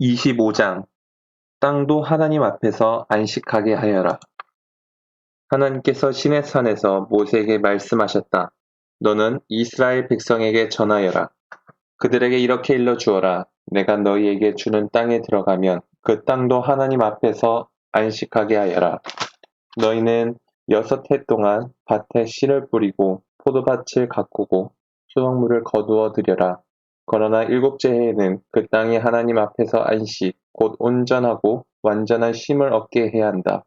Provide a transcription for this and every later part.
25장 땅도 하나님 앞에서 안식하게 하여라. 하나님께서 시내 산에서 모세에게 말씀하셨다. 너는 이스라엘 백성에게 전하여라. 그들에게 이렇게 일러 주어라. 내가 너희에게 주는 땅에 들어가면 그 땅도 하나님 앞에서 안식하게 하여라. 너희는 여섯 해 동안 밭에 씨를 뿌리고 포도밭을 가꾸고 수확물을 거두어 들여라. 그러나 일곱째 해에는 그 땅이 하나님 앞에서 안식, 곧 온전하고 완전한 쉼을 얻게 해야 한다.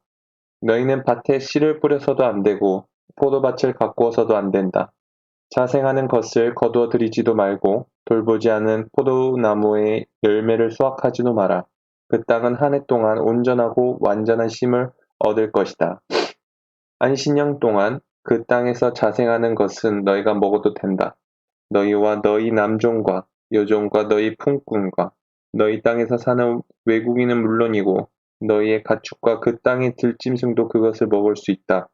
너희는 밭에 씨를 뿌려서도 안 되고 포도밭을 가꾸어서도 안 된다. 자생하는 것을 거두어 들이지도 말고 돌보지 않은 포도나무의 열매를 수확하지도 마라. 그 땅은 한 해 동안 온전하고 완전한 쉼을 얻을 것이다. 안신령 동안 그 땅에서 자생하는 것은 너희가 먹어도 된다. 너희와 너희 남종과 여종과 너희 품꾼과 너희 땅에서 사는 외국인은 물론이고 너희의 가축과 그 땅의 들짐승도 그것을 먹을 수 있다.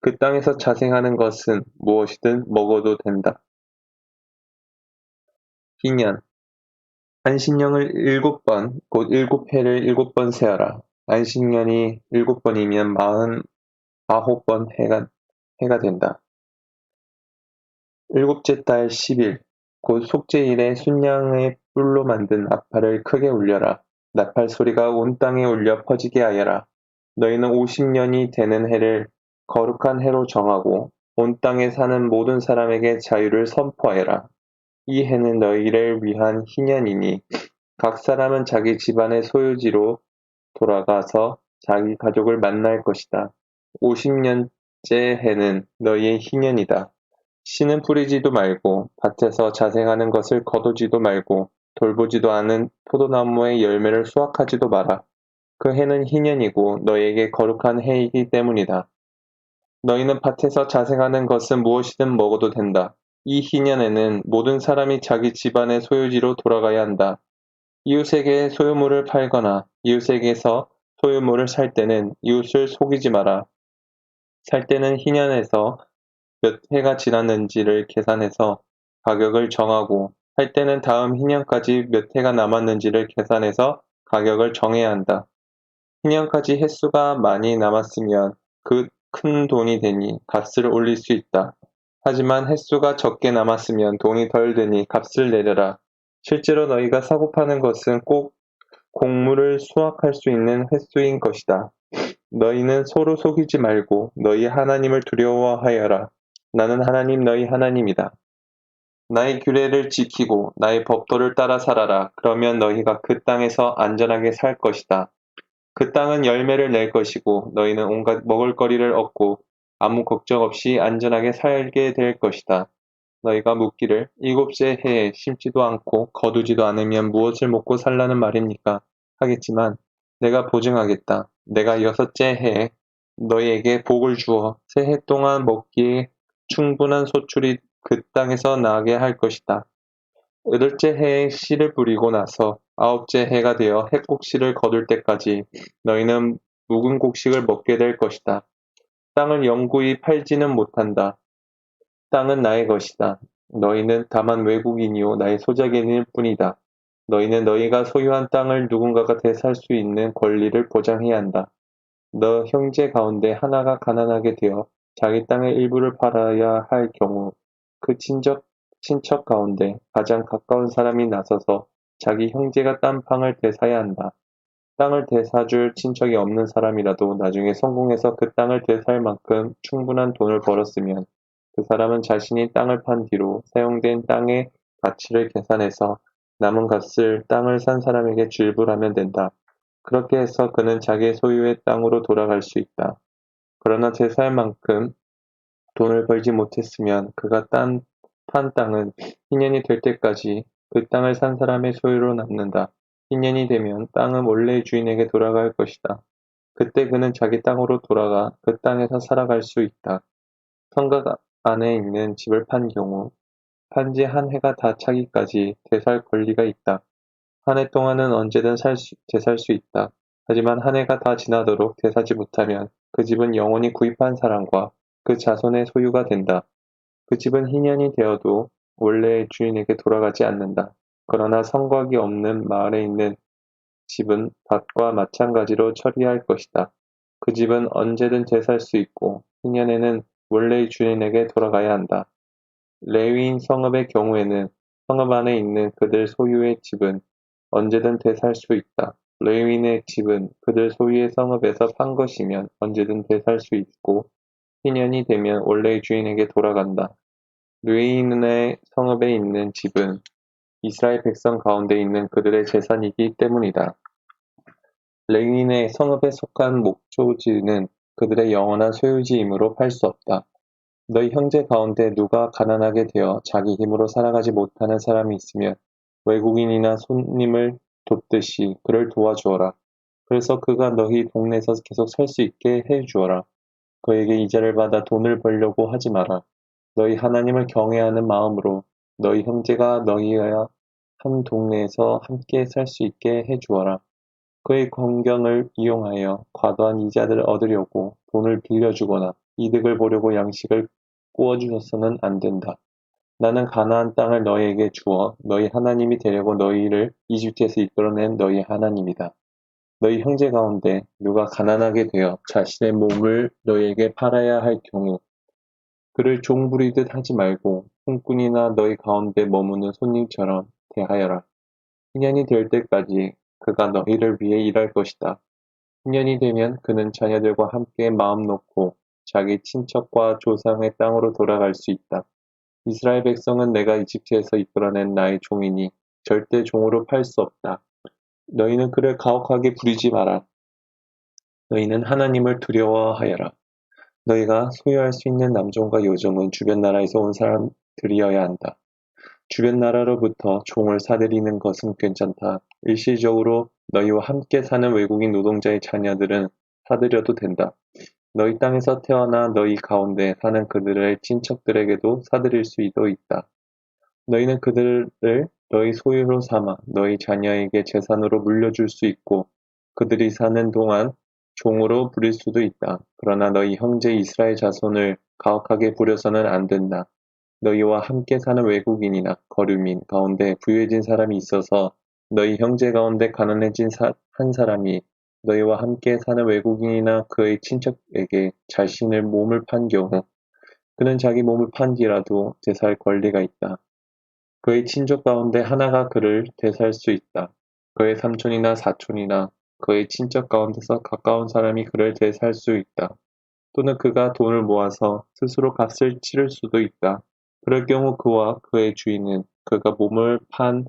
그 땅에서 자생하는 것은 무엇이든 먹어도 된다. 희년 안식년을 일곱 번, 곧 일곱 해를 일곱 번 세어라. 안식년이 일곱 번이면 마흔 아홉 번 해가, 해가 된다. 일곱째 달 10일, 곧 속죄일에 순양의 뿔로 만든 나팔을 크게 울려라. 나팔 소리가 온 땅에 울려 퍼지게 하여라. 너희는 50년이 되는 해를 거룩한 해로 정하고 온 땅에 사는 모든 사람에게 자유를 선포하여라. 이 해는 너희를 위한 희년이니 각 사람은 자기 집안의 소유지로 돌아가서 자기 가족을 만날 것이다. 50년째 해는 너희의 희년이다. 씨는 뿌리지도 말고 밭에서 자생하는 것을 거두지도 말고 돌보지도 않은 포도나무의 열매를 수확하지도 마라. 그 해는 희년이고 너희에게 거룩한 해이기 때문이다. 너희는 밭에서 자생하는 것은 무엇이든 먹어도 된다. 이 희년에는 모든 사람이 자기 집안의 소유지로 돌아가야 한다. 이웃에게 소유물을 팔거나 이웃에게서 소유물을 살 때는 이웃을 속이지 마라. 살 때는 희년에서 몇 해가 지났는지를 계산해서 가격을 정하고 할 때는 다음 희년까지 몇 해가 남았는지를 계산해서 가격을 정해야 한다. 희년까지 횟수가 많이 남았으면 그 큰 돈이 되니 값을 올릴 수 있다. 하지만 횟수가 적게 남았으면 돈이 덜 되니 값을 내려라. 실제로 너희가 사고 파는 것은 꼭 곡물을 수확할 수 있는 횟수인 것이다. 너희는 서로 속이지 말고 너희 하나님을 두려워하여라. 나는 하나님 너희 하나님이다. 나의 규례를 지키고 나의 법도를 따라 살아라. 그러면 너희가 그 땅에서 안전하게 살 것이다. 그 땅은 열매를 낼 것이고 너희는 온갖 먹을거리를 얻고 아무 걱정 없이 안전하게 살게 될 것이다. 너희가 묻기를 일곱째 해에 심지도 않고 거두지도 않으면 무엇을 먹고 살라는 말입니까? 하겠지만 내가 보증하겠다. 내가 여섯째 해에 너희에게 복을 주어 새해 동안 먹기에 충분한 소출이 그 땅에서 나게 할 것이다. 여덟째 해에 씨를 뿌리고 나서 아홉째 해가 되어 핵곡식을 거둘 때까지 너희는 묵은 곡식을 먹게 될 것이다. 땅을 영구히 팔지는 못한다. 땅은 나의 것이다. 너희는 다만 외국인이요 나의 소작인일 뿐이다. 너희는 너희가 소유한 땅을 누군가가 되살 수 있는 권리를 보장해야 한다. 너 형제 가운데 하나가 가난하게 되어 자기 땅의 일부를 팔아야 할 경우 그 친척, 친척 가운데 가장 가까운 사람이 나서서 자기 형제가 딴 방을 되사야 한다. 땅을 되사줄 친척이 없는 사람이라도 나중에 성공해서 그 땅을 되살 만큼 충분한 돈을 벌었으면 그 사람은 자신이 땅을 판 뒤로 사용된 땅의 가치를 계산해서 남은 값을 땅을 산 사람에게 줄불하면 된다. 그렇게 해서 그는 자기 소유의 땅으로 돌아갈 수 있다. 그러나 제 살 만큼 돈을 벌지 못했으면 그가 딴, 판 땅은 희년이 될 때까지 그 땅을 산 사람의 소유로 남는다. 희년이 되면 땅은 원래의 주인에게 돌아갈 것이다. 그때 그는 자기 땅으로 돌아가 그 땅에서 살아갈 수 있다. 성곽 안에 있는 집을 판 경우 판지 한 해가 다 차기까지 되살 권리가 있다. 한 해 동안은 언제든 살 수, 되살 수 있다. 하지만 한 해가 다 지나도록 되사지 못하면 그 집은 영원히 구입한 사람과 그 자손의 소유가 된다. 그 집은 희년이 되어도 원래의 주인에게 돌아가지 않는다. 그러나 성곽이 없는 마을에 있는 집은 밭과 마찬가지로 처리할 것이다. 그 집은 언제든 되살 수 있고 희년에는 원래의 주인에게 돌아가야 한다. 레위인 성읍의 경우에는 성읍 안에 있는 그들 소유의 집은 언제든 되살 수 있다. 레위인의 집은 그들 소유의 성읍에서 판 것이면 언제든 되살 수 있고 희년이 되면 원래의 주인에게 돌아간다. 레위인의 성읍에 있는 집은 이스라엘 백성 가운데 있는 그들의 재산이기 때문이다. 레위인의 성읍에 속한 목초지는 그들의 영원한 소유지이므로 팔 수 없다. 너희 형제 가운데 누가 가난하게 되어 자기 힘으로 살아가지 못하는 사람이 있으면 외국인이나 손님을 돕듯이 그를 도와주어라. 그래서 그가 너희 동네에서 계속 살 수 있게 해 주어라. 그에게 이자를 받아 돈을 벌려고 하지 마라. 너희 하나님을 경외하는 마음으로 너희 형제가 너희와 한 동네에서 함께 살 수 있게 해 주어라. 그의 광경을 이용하여 과도한 이자를 얻으려고 돈을 빌려주거나 이득을 보려고 양식을 구워주셔서는 안 된다. 나는 가나안 땅을 너희에게 주어 너희 하나님이 되려고 너희를 이집트에서 이끌어낸 너희 하나님이다. 너희 형제 가운데 누가 가난하게 되어 자신의 몸을 너희에게 팔아야 할 경우 그를 종부리듯 하지 말고 손꾼이나 너희 가운데 머무는 손님처럼 대하여라. 희년이 될 때까지 그가 너희를 위해 일할 것이다. 희년이 되면 그는 자녀들과 함께 마음 놓고 자기 친척과 조상의 땅으로 돌아갈 수 있다. 이스라엘 백성은 내가 이집트에서 이끌어낸 나의 종이니 절대 종으로 팔 수 없다. 너희는 그를 가혹하게 부리지 마라. 너희는 하나님을 두려워하여라. 너희가 소유할 수 있는 남종과 여종은 주변 나라에서 온 사람들이어야 한다. 주변 나라로부터 종을 사들이는 것은 괜찮다. 일시적으로 너희와 함께 사는 외국인 노동자의 자녀들은 사들여도 된다. 너희 땅에서 태어나 너희 가운데 사는 그들의 친척들에게도 사드릴 수도 있다. 너희는 그들을 너희 소유로 삼아 너희 자녀에게 재산으로 물려줄 수 있고 그들이 사는 동안 종으로 부릴 수도 있다. 그러나 너희 형제 이스라엘 자손을 가혹하게 부려서는 안 된다. 너희와 함께 사는 외국인이나 거류민 가운데 부유해진 사람이 있어서 너희 형제 가운데 가난해진 한 사람이 너희와 함께 사는 외국인이나 그의 친척에게 자신의 몸을 판 경우 그는 자기 몸을 판 뒤라도 되살 권리가 있다. 그의 친족 가운데 하나가 그를 되살 수 있다. 그의 삼촌이나 사촌이나 그의 친척 가운데서 가까운 사람이 그를 되살 수 있다. 또는 그가 돈을 모아서 스스로 값을 치를 수도 있다. 그럴 경우 그와 그의 주인은 그가 몸을 판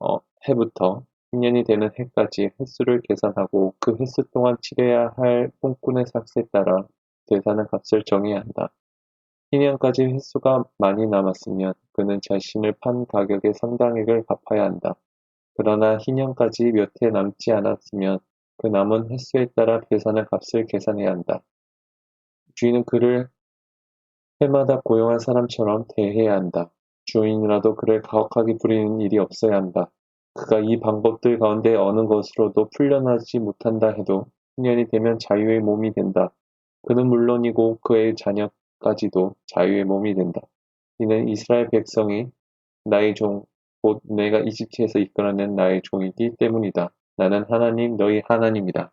어, 해부터 10년이 되는 해까지 횟수를 계산하고 그 횟수 동안 치러야 할 뽕꾼의 삭스에 따라 계산는 값을 정해야 한다. 2년까지 횟수가 많이 남았으면 그는 자신을 판 가격의 상당액을 갚아야 한다. 그러나 희년까지 몇 해 남지 않았으면 그 남은 횟수에 따라 계산는 값을 계산해야 한다. 주인은 그를 해마다 고용한 사람처럼 대해야 한다. 주인이라도 그를 가혹하게 부리는 일이 없어야 한다. 그가 이 방법들 가운데 어느 것으로도 풀려나지 못한다 해도 후년이 되면 자유의 몸이 된다. 그는 물론이고 그의 자녀까지도 자유의 몸이 된다. 이는 이스라엘 백성이 나의 종, 곧 내가 이집트에서 이끌어낸 나의 종이기 때문이다. 나는 하나님 너희 하나님이다.